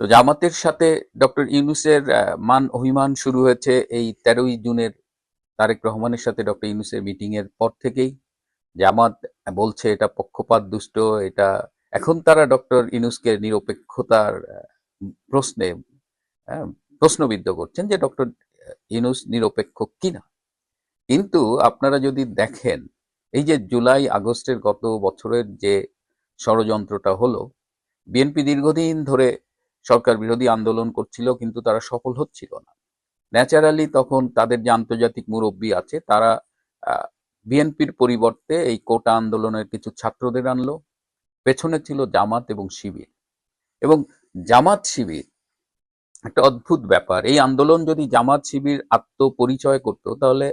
তো জামাতের সাথে ডক্টর ইউনুসের মান অভিমান শুরু হয়েছে এই তেরোই জুনের তারেক রহমানের সাথে ডক্টর ইউনুসের মিটিং এর পর থেকেই। জামাত বলছে, এটা পক্ষপাত, দুষ্ট, এটা এখন তারা ডক্টর ইউনুসকে নিরপেক্ষতার প্রশ্নে প্রশ্নবিদ্ধ করছেন যে ডক্টর ইউনুস নিরপেক্ষ কিনা। কিন্তু আপনারা যদি দেখেন, এই যে জুলাই আগস্টের গত বছরের যে ষড়যন্ত্রটা হলো, বিএনপি দীর্ঘদিন ধরে সরকার বিরোধী আন্দোলন করছিল, কিন্তু তারা সফল হচ্ছিল না। ন্যাচারালি তখন তাদের যে আন্তর্জাতিক মুরব্বী আছে, তারা বিএনপির পরিবর্তে এই কোটা আন্দোলনের কিছু ছাত্রদের আনলো। পেছনে ছিল জামাত এবং শিবির। এবং জামাত শিবির একটা অদ্ভুত ব্যাপার। এই আন্দোলন যদি জামাত শিবির আত্মপরিচয় করত, তাহলে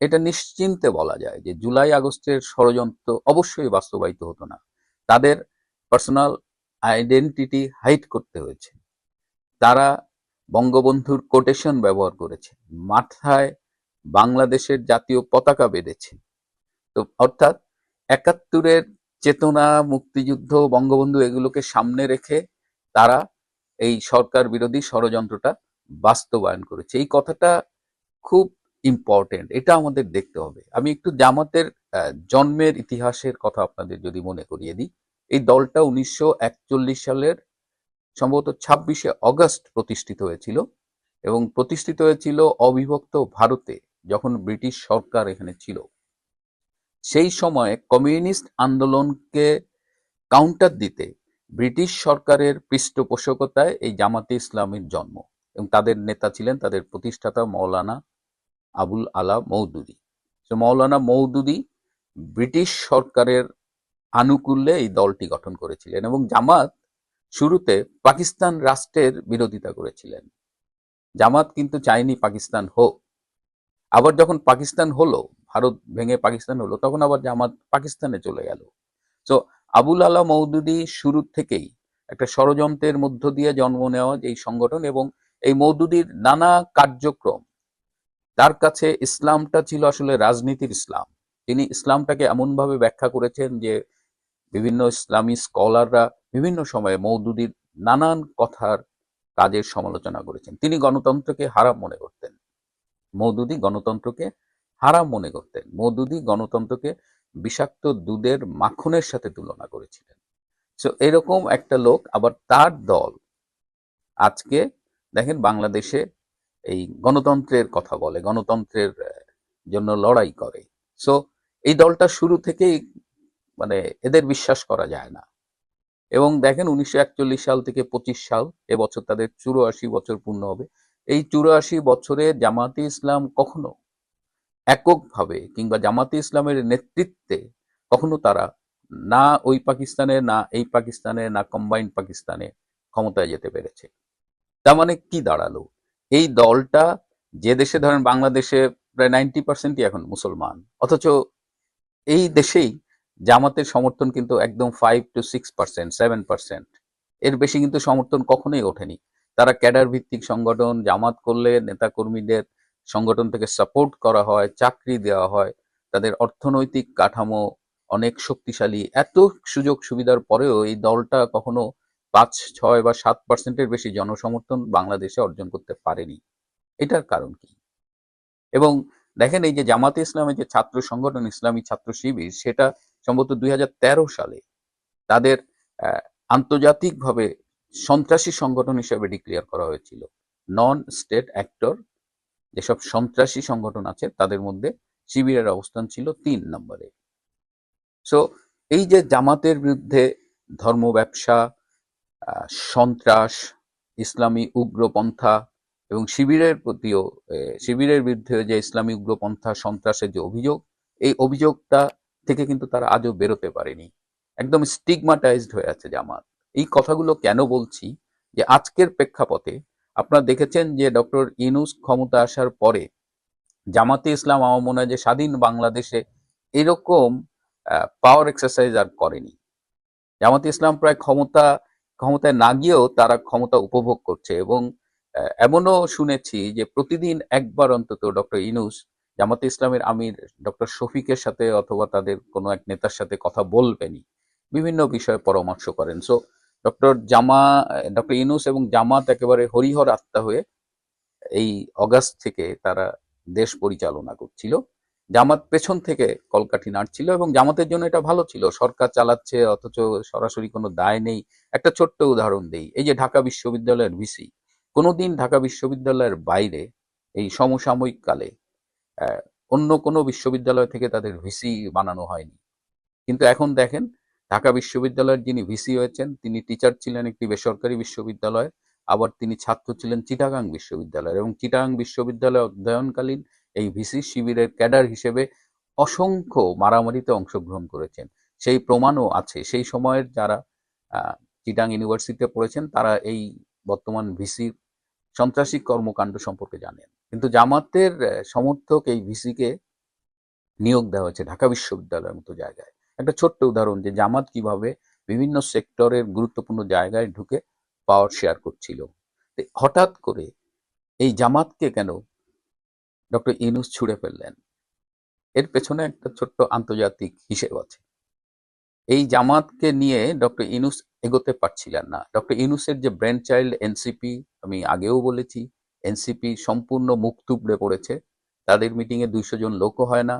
এটা নিশ্চিন্তে বলা যায় যে জুলাই আগস্টের ষড়যন্ত্র অবশ্যই বাস্তবায়িত হতো না। তাদের পার্সোনাল আইডেন্টিটি হাইড করতে হয়েছে। তারা বঙ্গবন্ধুর কোটেশন ব্যবহার করেছে। মাথায় বাংলাদেশের জাতীয় পতাকা বেঁধেছে। তো অর্থাৎ একাত্তরের চেতনা, মুক্তিযুদ্ধ, বঙ্গবন্ধু এগুলোকে সামনে রেখে তারা এই সরকার বিরোধী ষড়যন্ত্রটা বাস্তবায়ন করেছে। এই কথাটা খুব ইম্পর্টেন্ট এটা আমাদের দেখতে হবে। আমি একটু জামাতের জন্মের ইতিহাসের কথা আপনাদের যদি মনে করিয়ে দিই। এই দলটা উনিশশো একচল্লিশ সালের সম্ভবত ছাব্বিশে অগস্ট প্রতিষ্ঠিত হয়েছিল এবং প্রতিষ্ঠিত হয়েছিল অবিভক্ত ভারতে যখন ব্রিটিশ সরকার এখানে ছিল। সেই সময়ে কমিউনিস্ট আন্দোলনকে কাউন্টার দিতে ব্রিটিশ সরকারের পৃষ্ঠপোষকতায় এই জামাতে ইসলামের জন্ম এবং তাদের নেতা ছিলেন তাদের প্রতিষ্ঠাতা মৌলানা আবুল আলা মৌদুদি। তো মৌলানা মৌদুদি ব্রিটিশ সরকারের আনুকূল্যে এই দলটি গঠন করেছিলেন এবং জামাত শুরুতে পাকিস্তান রাষ্ট্রের বিরোধিতা করেছিলেন। জামাত কিন্তু চায়নি পাকিস্তান হোক। আবার যখন পাকিস্তান হলো, ভারত ভেঙে পাকিস্তান হলো, তখন আবার জামাত পাকিস্তানে চলে গেল। তো আবুল আলা মৌদুদি শুরু থেকেই একটা ষড়যন্ত্রের মধ্য দিয়ে জন্ম নেওয়া এই সংগঠন এবং এই মৌদুদির নানা কার্যক্রম, তার কাছে ইসলামটা ছিল আসলে রাজনীতির ইসলাম। তিনি ইসলামটাকে এমনভাবে ব্যাখ্যা করেছেন যে বিভিন্ন ইসলামী স্কলাররা বিভিন্ন সময়ে মৌদুদির নানান কথার কাজের সমালোচনা করেছেন। তিনি গণতন্ত্রকে হারাম মনে করতেন। মৌদুদি গণতন্ত্রকে হারাম মনে করতেন। মৌদুদি গণতন্ত্রকে বিষাক্ত দুধের মাখনের সাথে তুলনা করেছিলেন। সো এরকম একটা লোক আবার তার দল আজকে দেখেন বাংলাদেশে এই গণতন্ত্রের কথা বলে, গণতন্ত্রের জন্য লড়াই করে। সো এই দলটা শুরু থেকেই মানে এদের বিশ্বাস করা যায় না। এবং দেখেন উনিশশো একচল্লিশ সাল থেকে পঁচিশ সাল এবছর তাদের চুরাশি বছর পূর্ণ হবে। এই চুরাশি বছরে জামাতে ইসলাম কখনো এককভাবে কিংবা জামাতে ইসলামের নেতৃত্বে কখনো তারা না ওই পাকিস্তানে, না এই পাকিস্তানে, না কম্বাইন্ড পাকিস্তানে ক্ষমতায় যেতে পেরেছে। তার মানে কি দাঁড়াল? এই দলটা যে দেশে ধরেন বাংলাদেশে প্রায় নাইনটি পার্সেন্টই এখন মুসলমান। অথচ এই দেশেই জামাতের সমর্থন কিন্তু একদম five to six percent seven percent এর বেশি কিন্তু সমর্থন কখনোই ওঠেনি। তারা ক্যাডার ভিত্তিক সংগঠন, জামাত করলে নেতাকর্মীদের সংগঠন থেকে সাপোর্ট করা হয়, চাকরি দেওয়া হয়। তাদের অর্থনৈতিক কাঠামো অনেক শক্তিশালী। এত সুযোগ সুবিধার পরেও এই দলটা কখনো পাঁচ, ছয় বা সাত পার্সেন্টের বেশি জনসমর্থন বাংলাদেশে অর্জন করতে পারেনি। এটার কারণ কি? এবং দেখেন এই যে জামাতে ইসলামের যে ছাত্র সংগঠন, ইসলামী ছাত্র শিবির, সেটা সম্ভবত দুই হাজার তেরো সালে তাদের আন্তর্জাতিকভাবে সন্ত্রাসী সংগঠন হিসেবে ডিক্লেয়ার করা হয়েছিল। নন স্টেট অ্যাক্টর যেসব সন্ত্রাসী সংগঠন আছে, তাদের মধ্যে শিবিরের অবস্থান ছিল তিন নম্বরে। সো এই যে জামাতের বিরুদ্ধে ধর্ম ব্যবসা সন্ত্রাস, ইসলামী উগ্রপন্থা এবং শিবিরের প্রতিও শিবিরের বিরুদ্ধে যে ইসলামী উগ্রপন্থা সন্ত্রাসের যে অভিযোগ, এই অভিযোগটা থেকে কিন্তু তারা আজও বেরোতে পারেনি। একদম স্টিগমাটাইজড হয়ে আছে জামাত। এই কথাগুলো কেন বলছি? যে আজকের প্রেক্ষাপটে আপনারা দেখেছেন যে ডক্টর ইনুস ক্ষমতা আসার পরে জামাতে ইসলাম আমার মনে হয় যে স্বাধীন বাংলাদেশে এরকম পাওয়ার এক্সারসাইজ আর করেনি। জামাতে ইসলাম প্রায় ক্ষমতা, ক্ষমতায় না গিয়েও তারা ক্ষমতা উপভোগ করছে এবং এমনও শুনেছি যে প্রতিদিন একবার অন্তত ডক্টর ইনুস জামাতে ইসলামের আমির ডক্টর শফিকের সাথে অথবা তাদের কোনো এক নেতার সাথে কথা বলবেনই। বিভিন্ন বিষয়ে পরামর্শ করেন। সো ডক্টর জামা, ডক্টর ইনুস এবং জামাত একেবারে হরিহর আত্মা হয়ে এই অগাস্ট থেকে তারা দেশ পরিচালনা করছিল। জামাত পেছন থেকে কলকাঠি নাড়ছিল এবং জামাতের জন্য এটা ভালো ছিল। সরকার চালাচ্ছে, অথচ সরাসরি কোনো দায় নেই। একটা ছোট্ট উদাহরণ দেই। এই যে ঢাকা বিশ্ববিদ্যালয়ের ভিসি, কোনোদিন ঢাকা বিশ্ববিদ্যালয়ের বাইরে এই সমসাময়িক কালে অন্য কোনো বিশ্ববিদ্যালয় থেকে তাদের ভিসি বানানো হয়নি। কিন্তু এখন দেখেন, ঢাকা বিশ্ববিদ্যালয়ের যিনি ভিসি হয়েছেন, তিনি টিচার ছিলেন একটি বেসরকারি বিশ্ববিদ্যালয়ে, আবার তিনি ছাত্র ছিলেন চিটাগাং বিশ্ববিদ্যালয়ের এবং চিটাগাং বিশ্ববিদ্যালয়ে অধ্যয়নকালীন এই ভিসি শিবিরের ক্যাডার হিসেবে অসংখ্য মারামারিতে অংশগ্রহণ করেছেন। সেই প্রমাণও আছে। সেই সময়ের যারা চিটাং ইউনিভার্সিটিতে পড়েছেন, তারা এই বর্তমান ভিসির সন্ত্রাসী কর্মকাণ্ড সম্পর্কে জানেন। কিন্তু জামাতের সমর্থক এই ভিসিকে নিয়োগ দেওয়া হয়েছে ঢাকা বিশ্ববিদ্যালয়ের মতো জায়গায়। একটা ছোট্ট উদাহরণ যে জামাত কীভাবে বিভিন্ন সেক্টরের গুরুত্বপূর্ণ জায়গায় ঢুকে পাওয়ার শেয়ার করছিল। হঠাৎ করে এই জামাতকে কেন ডক্টর ইনুস ছুড়ে ফেললেন? এর পেছনে একটা ছোট্ট আন্তর্জাতিক হিসেব আছে। এই জামাতকে নিয়ে ডক্টর ইনুস এগোতে পারছিলেন না। ডক্টর ইনুসের যে ব্রেন চাইল্ড এনসিপি আমি আগেও বলেছি, এনসিপি সম্পূর্ণ মুখ তুবড়ে পড়েছে। তাদের মিটিংয়ে দুইশো জন লোকও হয় না।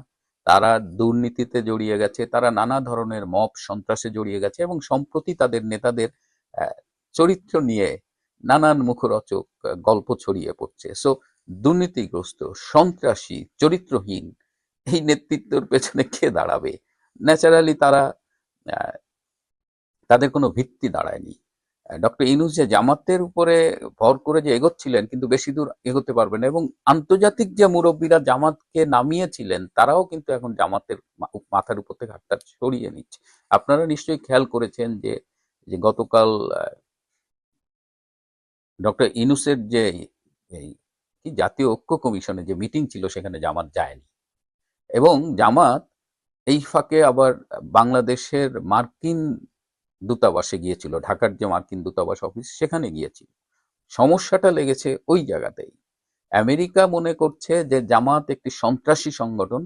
তারা দুর্নীতিতে জড়িয়ে গেছে, তারা নানা ধরনের মপ সন্ত্রাসে জড়িয়ে গেছে এবং সম্প্রতি তাদের নেতাদের চরিত্র নিয়ে নানান মুখরচক গল্প ছড়িয়ে পড়ছে। সো দুর্নীতিগ্রস্ত, সন্ত্রাসী, চরিত্রহীন, এই নেতৃত্বের পেছনে কে দাঁড়াবে? ন্যাচারালি তারা তাদের কোনো ভিত্তি দাঁড়ায়নি। ডক্টর ইনুস যে জামাতের উপরে ভর করে যে এগোচ্ছিলেন, কিন্তু বেশি দূর এগোতে পারবেন এবং আন্তর্জাতিক যে মুরব্বীরা জামাতকে নামিয়েছিলেন, তারাও কিন্তু এখন জামাতের মাথার উপর থেকে হাতটা সরিয়ে নিচ্ছে। আপনারা নিশ্চয়ই খেয়াল করেছেন যে যে গতকাল ডক্টর ইনুসের যে কি জাতীয় ঐক্য কমিশনের যে মিটিং ছিল, সেখানে জামাত যায়নি। এবং জামাত এই ফাঁকে আবার বাংলাদেশের মার্কিন দূতাবাসে গিয়েছিল, ঢাকার যে মার্কিন দূতাবাস অফিস সেখানে গিয়েছিল। সমস্যাটা লেগেছে ওই জায়গাতেই। আমেরিকা মনে করছে যে জামাত একটি সন্ত্রাসী সংগঠন,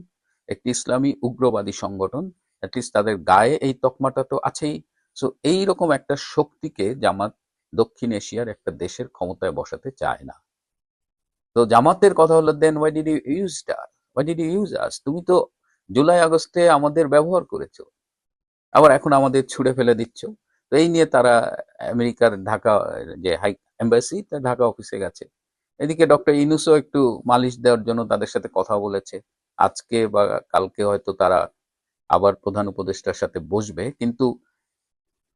একটি ইসলামী উগ্রবাদী সংগঠন অ্যাটলিস্ট তাদের গায়ে এই তকমাটা তো আছেই। সো এই রকম একটা শক্তিকে জামাত দক্ষিণ এশিয়ার একটা দেশের ক্ষমতায় বসাতে চায় না। তো জামাতের কথা হলো then why did you use that why did you use us তুমি তো জুলাই আগস্টে আমাদের ব্যবহার করেছ। আবার এখন আমাদের ছুড়ে ফেলে দিচ্ছ। তো এই নিয়ে তারা আমেরিকার ঢাকা, যে হাই এম্বাসি, তা ঢাকা অফিসে গেছে। এদিকে ডক্টর ইনুসও একটু মালিশ দেওয়ার জন্য তাদের সাথে কথা বলেছে। আজকে বা কালকে হয়তো তারা আবার প্রধান উপদেষ্টার সাথে বসবে। কিন্তু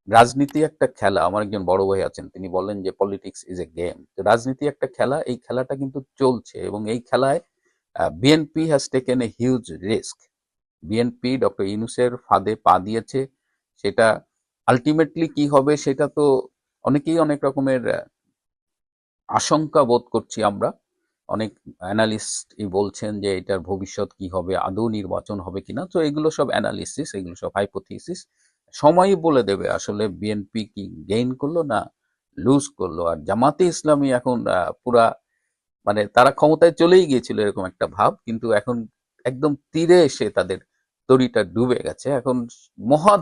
রাজনীতি একটা খেলা, আমার একজন বড় ভাই আছেন, তিনি বলেন যে পলিটিক্স ইজ এ গেম। রাজনীতি একটা খেলা, এই খেলাটা কিন্তু চলছে এবং এই খেলায় BNP has taken a huge risk BNP doctor ইনুসের ফাঁদে পা দিয়েছে। সেটা আলটিমেটলি কি হবে সেটা তো অনেকেই অনেক রকমের আশঙ্কা বোধ করছি আমরা। অনেক অ্যানালিস্ট বলছেন যে এটার ভবিষ্যৎ কি হবে, আদৌ নির্বাচন হবে কিনা। তো এগুলো সব অ্যানালিসিস এগুলো সব হাইপোথিসিস সময়ই বলে দেবে আসলে বিএনপি কি গেইন করল না লুজ করল। আর জামাতে ইসলামী এখন পুরা মানে তারা ক্ষমতায় চলেই গিয়েছিল এরকম একটা ভাব। কিন্তু এখন একদম তীরে এসে তাদের তরিটা ডুবে গেছে। এখন মহা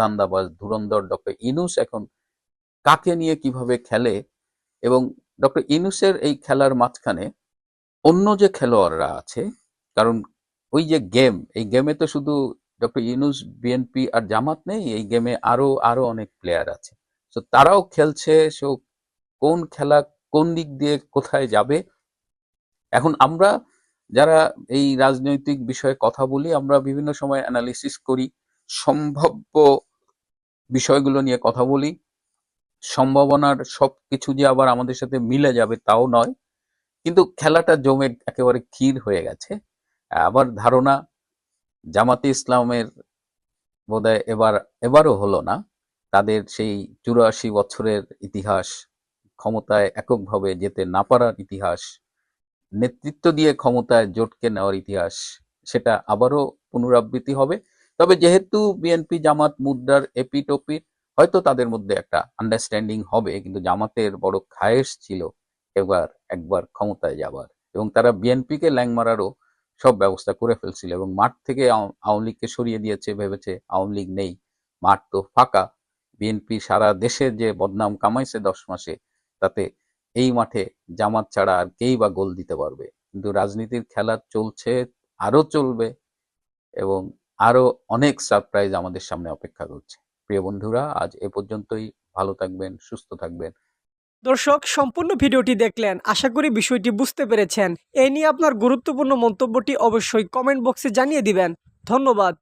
ধান্দাবাজ ধুরন্ধর ডক্টর ইনুস এখন কাকে নিয়ে কীভাবে খেলে এবং ডক্টর ইনুসের এই খেলার মাঝখানে অন্য যে খেলোয়াড়রা আছে, কারণ ওই যে গেম, এই গেমে তো শুধু ডক্টর ইউনুস বিএনপি আর জামাত নেই, এই গেমে আরও আরও অনেক প্লেয়ার আছে। তো তারাও খেলছে সো কোন খেলা কোন দিক দিয়ে কোথায় যাবে? এখন আমরা যারা এই রাজনৈতিক বিষয়ে কথা বলি, আমরা বিভিন্ন সময় অ্যানালিসিস করি, সম্ভাব্য বিষয়গুলো নিয়ে কথা বলি। সম্ভাবনার সবকিছু যে আবার আমাদের সাথে মিলে যাবে তাও নয়। কিন্তু খেলাটা জমে একেবারে ক্ষীর হয়ে গেছে। আবার ধারণা, জামাতে ইসলামের বোধহয় এবার, এবারও হলো না। তাদের সেই চুরাশি বছরের ইতিহাস ক্ষমতায় এককভাবে যেতে না পারার ইতিহাস নেতৃত্ব দিয়ে ক্ষমতায় জোটকে নেওয়ার ইতিহাস, সেটা আবারও পুনরাবৃত্তি হবে। তবে যেহেতু বিএনপি জামাত মুদ্রার এপিটোপির হয়তো তাদের মধ্যে একটা আন্ডারস্ট্যান্ডিং হবে, কিন্তু জামাতের বড় খায়েশ ছিল এবার একবার ক্ষমতায় যাবার। এবং তারা বিএনপিকে ল্যাং মারারও সব ব্যবস্থা করে ফেলছিল এবং মাঠ থেকে আওয়ামী লীগকে সরিয়ে দিয়েছে, ভেবেছে আওয়ামী লীগ নেই, মাঠ তো ফাঁকা। বিএনপি সারা দেশে যে বদনাম কামাইছে দশ মাসে, তাতে এই মাঠে জামাত ছাড়া আর কেই বা গোল দিতে পারবে? কিন্তু রাজনীতির খেলা চলছে আরও চলবে এবং আরও অনেক সারপ্রাইজ আমাদের সামনে অপেক্ষা করছে। প্রিয় বন্ধুরা, আজ এ পর্যন্তই। ভালো থাকবেন, সুস্থ থাকবেন। দর্শক, সম্পূর্ণ ভিডিওটি দেখলেন। আশা করি বিষয়টি বুঝতে পেরেছেন। এই নিয়ে আপনার গুরুত্বপূর্ণ মন্তব্যটি অবশ্যই কমেন্ট বক্সে জানিয়ে দিবেন। ধন্যবাদ।